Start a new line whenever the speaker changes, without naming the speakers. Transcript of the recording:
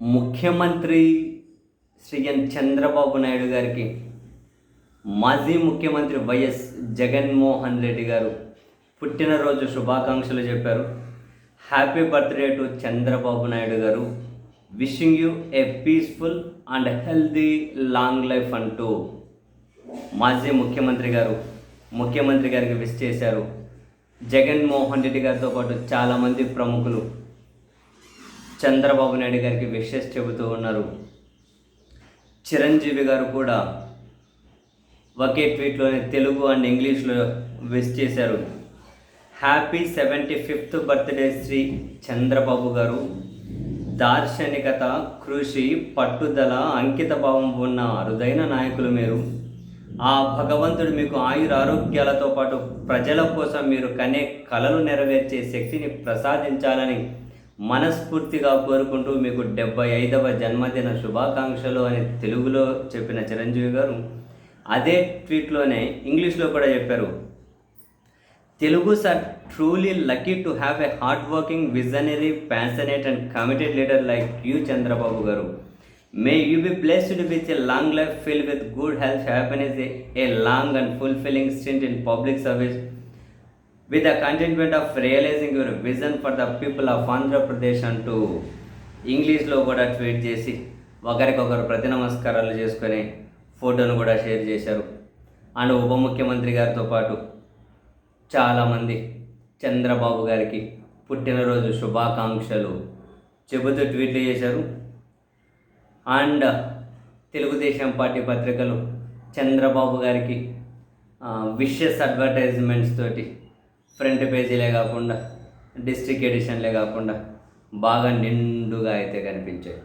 ముఖ్యమంత్రి శ్రీ ఎన్ చంద్రబాబు నాయుడు గారికి మాజీ ముఖ్యమంత్రి వైఎస్ జగన్మోహన్ రెడ్డి గారు పుట్టినరోజు శుభాకాంక్షలు చెప్పారు. Happy birthday to Chandrababu Naidu garu. Wishing you a peaceful and healthy long life అంటూ మాజీ ముఖ్యమంత్రి గారు ముఖ్యమంత్రి గారికి విష్ చేశారు. జగన్మోహన్ రెడ్డి గారితో పాటు చాలామంది ప్రముఖులు చంద్రబాబు నాయుడు గారికి విషెస్ చెబుతూ ఉన్నారు. చిరంజీవి గారు కూడా ఒకే ట్వీట్లోనే తెలుగు అండ్ ఇంగ్లీష్లో విష్ చేశారు. Happy seventy fifth birthday Sri Chandrababu garu. దార్శనికత కృషి పట్టుదల అంకిత భావం ఉన్న అరుదైన నాయకులు మీరు. ఆ భగవంతుడు మీకు ఆయుర ఆరోగ్యాలతో పాటు ప్రజల కోసం మీరు కనే కలలు నెరవేర్చే శక్తిని ప్రసాదించాలని మనస్ఫూర్తిగా కోరుకుంటూ మీకు డెబ్బై ఐదవ జన్మదిన శుభాకాంక్షలు అని తెలుగులో చెప్పిన చిరంజీవి గారు. అదే ట్వీట్లోనే ఇంగ్లీష్లో కూడా చెప్పారు. Telugus are truly lucky to have a hard working visionary passionate and committed leader like you Chandrababu garu. May you be blessed with a long life fill with good health happiness a long and fulfilling stint in public service with the contentment of realising your vision for the people of Andhra Pradesh అంటూ ఇంగ్లీష్లో కూడా tweet చేసి ఒకరికొకరు ప్రతి నమస్కారాలు చేసుకొని ఫోటోను కూడా షేర్ చేశారు. అండ్ ఉప ముఖ్యమంత్రి గారితో పాటు చాలామంది చంద్రబాబు గారికి పుట్టినరోజు శుభాకాంక్షలు చెబుతూ ట్వీట్లు చేశారు. అండ్ తెలుగుదేశం పార్టీ పత్రికలు చంద్రబాబు గారికి విషెస్ అడ్వర్టైజ్మెంట్స్ తోటి ఫ్రంట్ పేజీలే కాకుండా డిస్ట్రిక్ట్ ఎడిషన్లే కాకుండా బాగా నిండుగా అయితే కనిపించాయి.